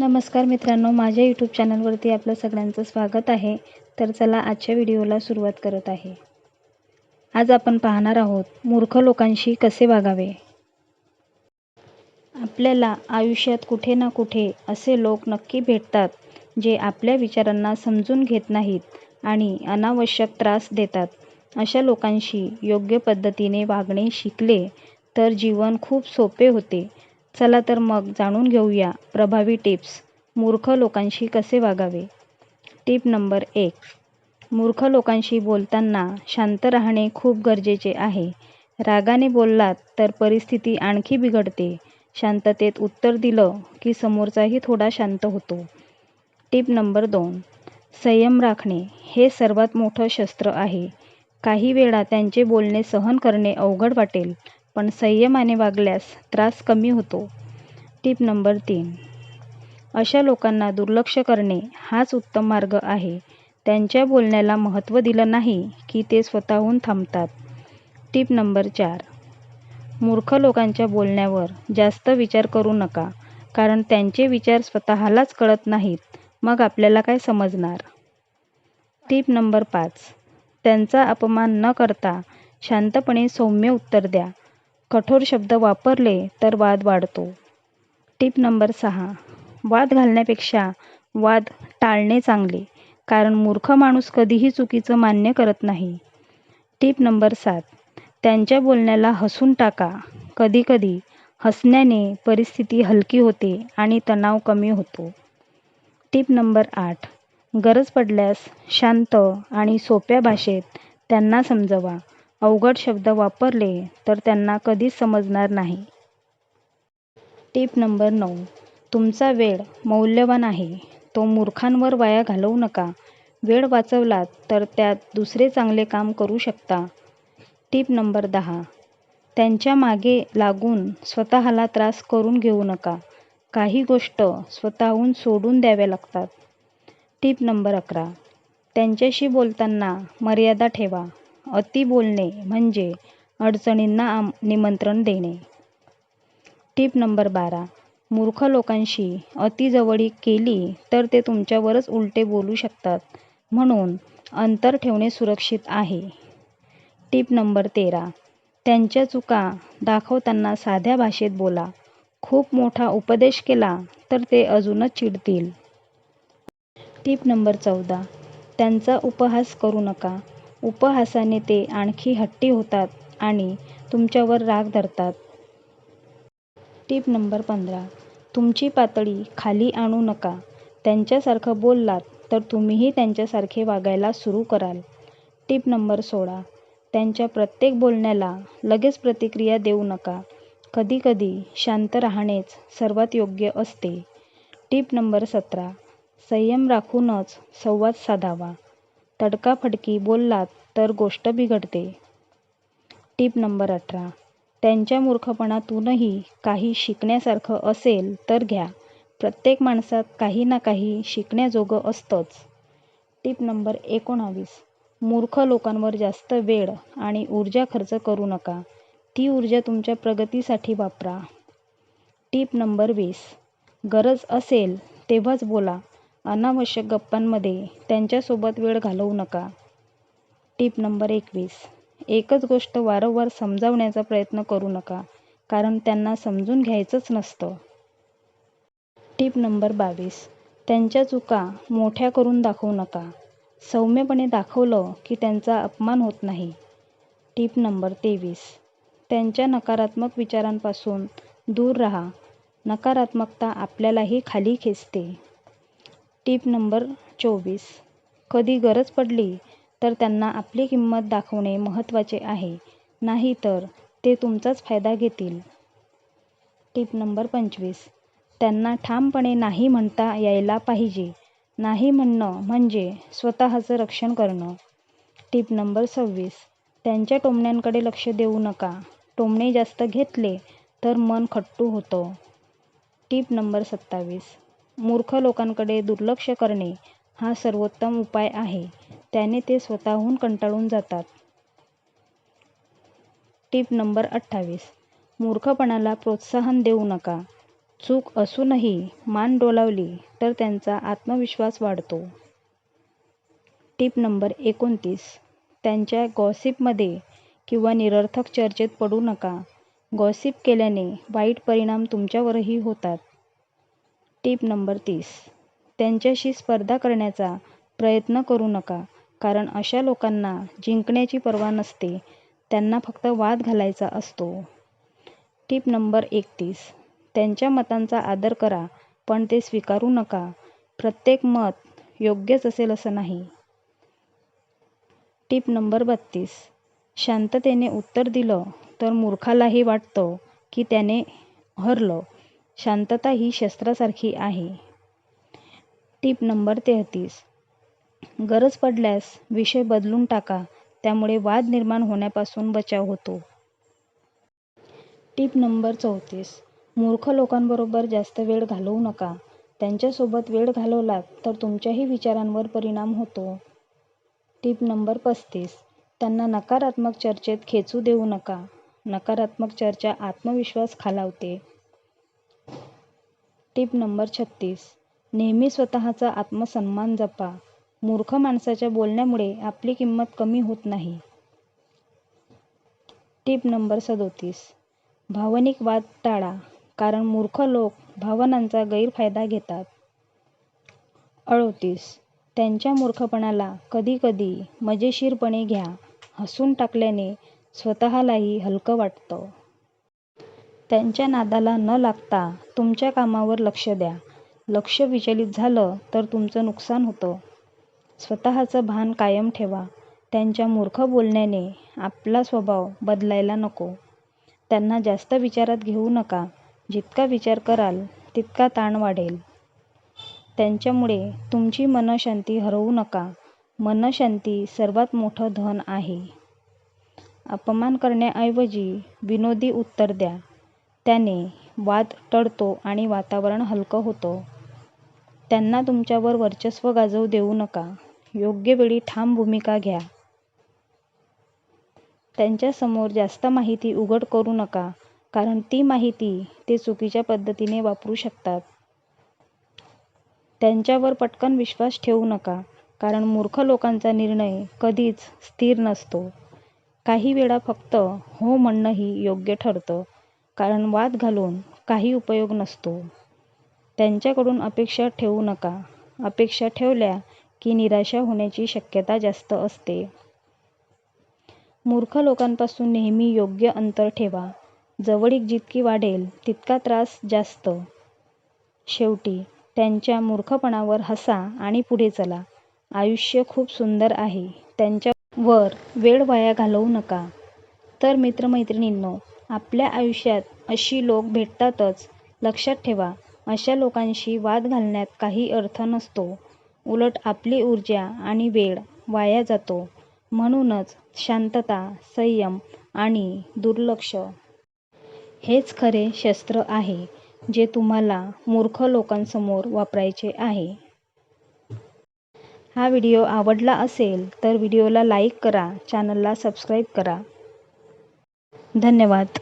नमस्कार मित्रांनो माझ्या यूट्यूब चॅनलवरती आपलं सगळ्यांचं स्वागत आहे. तर चला आजच्या व्हिडिओला सुरुवात करत आहे. आज आपण पाहणार आहोत मूर्ख लोकांशी कसे वागावे? आपल्याला आयुष्यात कुठे ना कुठे असे लोक नक्की भेटतात जे आपल्या विचारांना समजून घेत नाहीत आणि अनावश्यक त्रास देतात. अशा लोकांशी योग्य पद्धतीने वागणे शिकले तर जीवन खूप सोपे होते. चला तर मग जाणून घेऊया प्रभावी टिप्स मूर्ख लोकांशी कसे वागावे. टीप नंबर एक. मूर्ख लोकांशी बोलताना शांत राहणे खूप गरजेचे आहे. रागाने बोललात तर परिस्थिती आणखी बिघडते. शांततेत उत्तर दिलं की समोरचाही थोडा शांत होतो. टीप नंबर दोन. संयम राखणे हे सर्वात मोठं शस्त्र आहे. काही वेळा त्यांचे बोलणे सहन करणे अवघड वाटेल. पण संयमाने वागल्यास त्रास कमी होतो. टीप नंबर तीन. अशा लोकांना दुर्लक्ष करणे हाच उत्तम मार्ग आहे. त्यांच्या बोलण्याला महत्त्व दिलं नाही की ते स्वतःहून थांबतात. टीप नंबर चार. मूर्ख लोकांच्या बोलण्यावर जास्त विचार करू नका कारण त्यांचे विचार स्वतःलाच कळत नाहीत. मग आपल्याला काय समजणार? टीप नंबर पाच. त्यांचा अपमान न करता शांतपणे सौम्य उत्तर द्या. कठोर शब्द वापरले तर वाद वाढतो. टीप नंबर सहा. वाद घालण्यापेक्षा वाद टाळणे चांगले कारण मूर्ख माणूस कधीही चुकीचं मान्य करत नाही. टीप नंबर सात. त्यांच्या बोलण्याला हसून टाका. कधीकधी हसण्याने परिस्थिती हलकी होते आणि तणाव कमी होतो. टीप नंबर आठ. गरज पडल्यास शांत आणि सोप्या भाषेत त्यांना समजवा. अवघड शब्द वापरले तर त्यांना कधीच समजणार नाही. टीप नंबर नऊ. तुमचा वेळ मौल्यवान आहे. तो मूर्खांवर वाया घालवू नका. वेळ वाचवलात तर त्यात दुसरे चांगले काम करू शकता. टीप नंबर दहा. त्यांच्या मागे लागून स्वतःला त्रास करून घेऊ नका. काही गोष्ट स्वतःहून सोडून द्याव्या लागतात. टीप नंबर अकरा. त्यांच्याशी बोलताना मर्यादा ठेवा. अति बोलणे म्हणजे अडचणींना आम निमंत्रण देणे. टीप नंबर बारा. मूर्ख लोकांशी अतिजवळीक केली तर ते तुमच्यावरच उलटे बोलू शकतात. म्हणून अंतर ठेवणे सुरक्षित आहे. टीप नंबर तेरा. त्यांच्या चुका दाखवताना साध्या भाषेत बोला. खूप मोठा उपदेश केला तर ते अजूनच चिडतील. टीप नंबर चौदा. त्यांचा उपहास करू नका. उपहासाने ते आणखी हट्टी होतात आणि तुमच्यावर राग धरतात. टीप नंबर पंधरा. तुमची पातळी खाली आणू नका. त्यांच्यासारखं बोललात तर तुम्हीही त्यांच्यासारखे वागायला सुरू कराल. टीप नंबर सोळा. त्यांच्या प्रत्येक बोलण्याला लगेच प्रतिक्रिया देऊ नका. कधीकधी शांत राहणेच सर्वात योग्य असते. टीप नंबर सतरा. संयम राखूनच संवाद साधावा. तडकाफडकी बोललात तर गोष्ट बिघडते. टीप नंबर अठरा. त्यांच्या मूर्खपणातूनही काही शिकण्यासारखं असेल तर घ्या. प्रत्येक माणसात काही ना काही शिकण्याजोगं असतंच. टीप नंबर एकोणावीस. मूर्ख लोकांवर जास्त वेळ आणि ऊर्जा खर्च करू नका. ती ऊर्जा तुमच्या प्रगतीसाठी वापरा. टीप नंबर वीस. गरज असेल तेव्हाच बोला. अनावश्यक गप्पांमध्ये त्यांच्यासोबत वेळ घालवू नका. टीप नंबर एकवीस. एकच गोष्ट वारंवार समजावण्याचा प्रयत्न करू नका कारण त्यांना समजून घ्यायचंच नसतं. टीप नंबर बावीस. त्यांच्या चुका मोठ्या करून दाखवू नका. सौम्यपणे दाखवलं की त्यांचा अपमान होत नाही. टीप नंबर तेवीस. त्यांच्या नकारात्मक विचारांपासून दूर राहा. नकारात्मकता आपल्यालाही खाली खेचते. टीप नंबर चोवीस. कधी गरज पडली तर त्यांना आपली किंमत दाखवणे महत्त्वाचे आहे. नाही तर ते तुमचाच फायदा घेतील. टीप नंबर पंचवीस. त्यांना ठामपणे नाही म्हणता यायला पाहिजे. नाही म्हणणं म्हणजे स्वतःचं रक्षण करणं. टीप नंबर सव्वीस. त्यांच्या टोमण्यांकडे लक्ष देऊ नका. टोमणे जास्त घेतले तर मन खट्टू होतं. टीप नंबर सत्तावीस. मूर्ख लोकांकडे दुर्लक्ष करणे हा सर्वोत्तम उपाय आहे. त्याने ते स्वतःहून कंटाळून जातात. टीप नंबर अठ्ठावीस. मूर्खपणाला प्रोत्साहन देऊ नका. चूक असूनही मान डोलावली तर त्यांचा आत्मविश्वास वाढतो. टीप नंबर एकोणतीस. त्यांच्या गॉसिपमध्ये किंवा निरर्थक चर्चेत पडू नका. गॉसिप केल्याने वाईट परिणाम तुमच्यावरही होतात. टीप नंबर तीस. त्यांच्याशी स्पर्धा करण्याचा प्रयत्न करू नका कारण अशा लोकांना जिंकण्याची पर्वा नसते त्यांना फक्त वाद घालायचा असतो. टीप नंबर एकतीस. त्यांच्या मतांचा आदर करा पण ते स्वीकारू नका. प्रत्येक मत योग्यच असेल असं नाही. टीप नंबर बत्तीस. शांततेने उत्तर दिलं तर मूर्खालाही वाटतं की त्याने हरलं. शांतता ही शस्त्रासारखी आहे. टीप नंबर तेहतीस. गरज पडल्यास विषय बदलून टाका त्यामुळे वाद निर्माण होण्यापासून बचाव होतो. टीप नंबर चौतीस. मूर्ख लोकांबरोबर जास्त वेळ घालवू नका. त्यांच्यासोबत वेळ घालवलात तर तुमच्याही विचारांवर परिणाम होतो. टीप नंबर पस्तीस. त्यांना नकारात्मक चर्चेत खेचू देऊ नका. नकारात्मक चर्चा आत्मविश्वास खालावते. टिप नंबर छत्तीस. नेहमी स्वतःचा आत्मसन्मान जपा. मूर्ख माणसाच्या बोलण्यामुळे आपली किंमत कमी होत नाही. टिप नंबर सदोतीस. भावनिक वाद टाळा कारण मूर्ख लोक भावनांचा गैरफायदा घेतात. अडोतीस. त्यांच्या मूर्खपणाला कधीकधी मजेशीरपणे घ्या. हसून टाकल्याने स्वतःलाही हलकं वाटतं. त्यांच्या नादाला न लागता तुमच्या कामावर लक्ष द्या. लक्ष विचलित झालं तर तुमचं नुकसान होतं. स्वतःचं भान कायम ठेवा. त्यांच्या मूर्ख बोलण्याने आपला स्वभाव बदलायला नको. त्यांना जास्त विचारात घेऊ नका. जितका विचार कराल तितका ताण वाढेल. त्यांच्यामुळे तुमची मनःशांती हरवू नका. मनःशांती सर्वात मोठं धन आहे. अपमान करण्याऐवजी विनोदी उत्तर द्या. त्याने वाद टळतो आणि वातावरण हलकं होतं. त्यांना तुमच्यावर वर्चस्व गाजवू देऊ नका. योग्य वेळी ठाम भूमिका घ्या. त्यांच्यासमोर जास्त माहिती उघड करू नका कारण ती माहिती ते चुकीच्या पद्धतीने वापरू शकतात. त्यांच्यावर पटकन विश्वास ठेवू नका कारण मूर्ख लोकांचा निर्णय कधीच स्थिर नसतो. काही वेळा फक्त हो म्हणणंही योग्य ठरतं. कारण वाद घालून काही उपयोग नसतो. त्यांच्याकडून अपेक्षा ठेवू नका. अपेक्षा ठेवल्या की निराशा होण्याची शक्यता जास्त असते. मूर्ख लोकांपासून नेहमी योग्य अंतर ठेवा. जवळीक जितकी वाढेल तितका त्रास जास्त. शेवटी त्यांच्या मूर्खपणावर हसा आणि पुढे चला. आयुष्य खूप सुंदर आहे. त्यांच्यावर वेळ वाया घालवू नका. तर मित्रमैत्रिणींनो आपल्या आयुष्यात अशी लोक भेटतातच. लक्षात ठेवा अशा लोकांशी वाद घालण्यात काही अर्थ नसतो. उलट आपली ऊर्जा आणि वेळ वाया जातो. म्हणूनच शांतता संयम आणि दुर्लक्ष हेच खरे शस्त्र आहे जे तुम्हाला मूर्ख लोकांसमोर वापरायचे आहे. हा व्हिडिओ आवडला असेल तर व्हिडिओला लाईक करा चॅनलला सबस्क्राईब करा. धन्यवाद.